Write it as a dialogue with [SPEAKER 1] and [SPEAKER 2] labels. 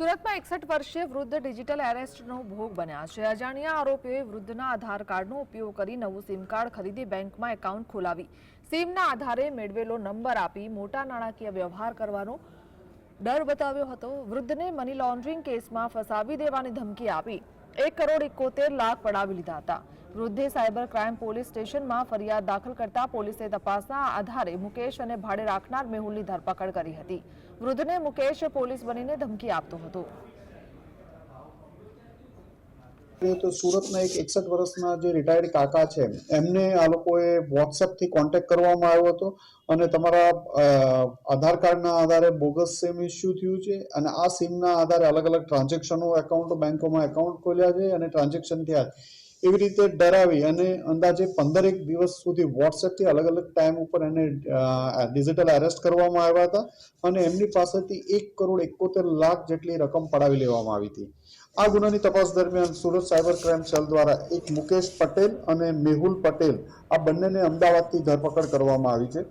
[SPEAKER 1] સુરતમાં એકસઠ વર્ષીય વૃદ્ધ ડિજિટલ એરેસ્ટનો ભોગ બન્યા છે. અજાણ્યા આરોપીઓએ વૃદ્ધના આધાર કાર્ડનો ઉપયોગ કરી નવું સિમ કાર્ડ ખરીદી બેંકમાં એકાઉન્ટ ખોલાવી. સિમના આધારે મેળવેલો નંબર આપી મોટા નાણાકીય વ્યવહાર કરવાનો ડર બતાવ્યો હતો. વૃદ્ધને મની લોન્ડરિંગ કેસમાં ફસાવી દેવાની ધમકી આપી. એક કરોડ એકોતેર લાખ પડાવી લીધા હતા. વૃદ્ધે સાયબર ક્રાઇમ પોલીસ સ્ટેશનમાં ફરિયાદ દાખલ કરતા પોલીસે તપાસના આધારે મુકેશ અને ભાડે રાખનાર મેહુલની ધરપકડ કરી હતી વૃદ્ધને મુકેશ પોલીસ બનીને ધમકી આપતો હતો
[SPEAKER 2] તો સુરતના એક એકસઠ વર્ષના જે રિટાયર્ડ કાકા છે, એમને આ લોકોએ વોટ્સએપથી કોન્ટેક્ટ કરવામાં આવ્યો હતો અને તમારા આધાર કાર્ડના આધારે બોગસ સિમ ઇસ્યુ થયું છે અને આ સિમના આધારે અલગ અલગ ટ્રાન્ઝેક્શનો એકાઉન્ટો બેંકોમાં એકાઉન્ટ ખોલ્યા છે અને ટ્રાન્ઝેક્શન થયા. એવી રીતે ડરાવી અને અંદાજે પંદરેક દિવસ સુધી વોટ્સએપથી અલગ અલગ ટાઈમ ઉપર એને ડિજિટલ અરેસ્ટ કરવામાં આવ્યા હતા અને એમની પાસેથી એક કરોડ એકોતેર લાખ જેટલી રકમ પડાવી લેવામાં આવી હતી. આ ગુનાની તપાસ દરમિયાન સુરત સાયબર ક્રાઇમ સેલ દ્વારા એક મુકેશ પટેલ અને મેહુલ પટેલ આ બંનેને અમદાવાદથી ધરપકડ કરવામાં આવી છે.